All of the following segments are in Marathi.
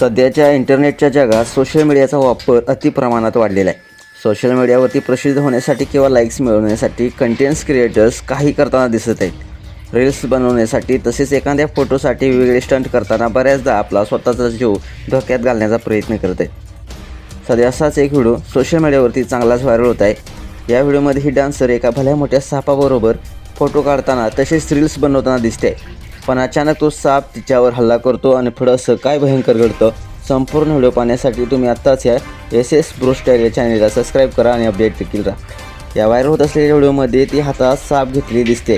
सध्याच्या इंटरनेटच्या जगात सोशल मीडियाचा वापर अतिप्रमाणात वाढलेला आहे. सोशल मीडियावरती प्रसिद्ध होण्यासाठी किंवा लाईक्स मिळवण्यासाठी कंटेंट्स क्रिएटर्स काही करताना दिसत आहेत. रील्स बनवण्यासाठी तसेच एखाद्या फोटोसाठी वेगळे स्टंट करताना बऱ्याचदा आपला स्वतःचा जीव धोक्यात घालण्याचा प्रयत्न करत आहेत. सध्या असाच एक व्हिडिओ सोशल मीडियावरती चांगलाच व्हायरल होत आहे. या व्हिडिओमध्ये ही डान्सर एका भल्या मोठ्या सापाबरोबर फोटो काढताना तसेच रील्स बनवताना दिसते पण अचानक तो साप तिच्यावर हल्ला करतो आणि पुढं असं काय भयंकर घडतं संपूर्ण व्हिडिओ पाहण्यासाठी तुम्ही आत्ताच या एस एस ब्रोस्टर या चॅनेलला सबस्क्राईब करा आणि अपडेट देखील राहा. या व्हायरल होत असलेल्या व्हिडिओमध्ये ती हातात साप घेतली दिसते.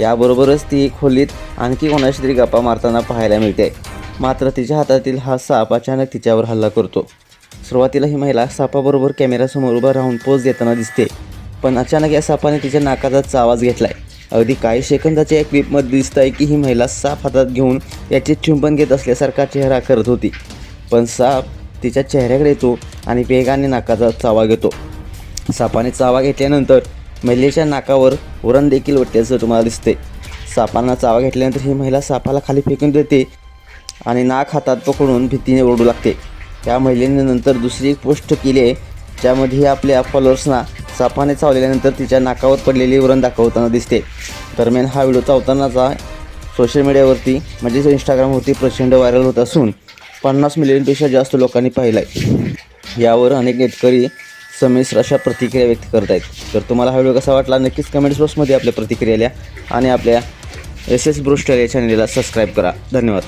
याबरोबरच ती खोलीत आणखी कोणाशी तरी गप्पा मारताना पाहायला मिळते. मात्र तिच्या हातातील हा साप अचानक तिच्यावर हल्ला करतो. सुरुवातीला ही महिला सापाबरोबर कॅमेरासमोर उभा राहून पोज देताना दिसते. पण अचानक या सापाने तिच्या नाकाचाच आवाज घेतलाय. अगदी काही सेकंदाच्या या क्लिपमध्ये दिसत आहे की ही महिला साप हातात घेऊन याचे चुंबन घेत असल्यासारखा चेहरा करत होती. पण साप तिच्या चेहऱ्याकडे येतो आणि वेगाने नाकाचा चावा घेतो. सापाने चावा घेतल्यानंतर महिलेच्या नाकावर उरण देखील वाटल्याचं तुम्हाला दिसते सापांना चावा घेतल्यानंतर ही महिला सापाला खाली फेकून देते आणि नाक हातात पकडून भीतीने ओरडू लागते. त्या महिलेने नंतर दुसरी एक पोस्ट केली आहे ज्यामध्ये आपल्या फॉलोअर्सना सापाने चावल्यानंतर तिच्या नाकावर पडलेली उरण दाखवताना दिसते. दरम्यान हा व्हिडिओ चावतानाचा सोशल मीडियावरती म्हणजेच इंस्टाग्रामवरती प्रचंड व्हायरल होत असून पन्नास मिलियनपेक्षा जास्त लोकांनी पाहिला आहे यावर अनेक नेटकरी समिश्र अशा प्रतिक्रिया व्यक्त करत आहेत तर तुम्हाला हा व्हिडिओ कसा वाटला नक्कीच कमेंट्स बॉक्समध्ये आपल्या प्रतिक्रिया लिहा आणि आपल्या एस एस ब्रुस्टर या चॅनलला सबस्क्राईब करा. धन्यवाद.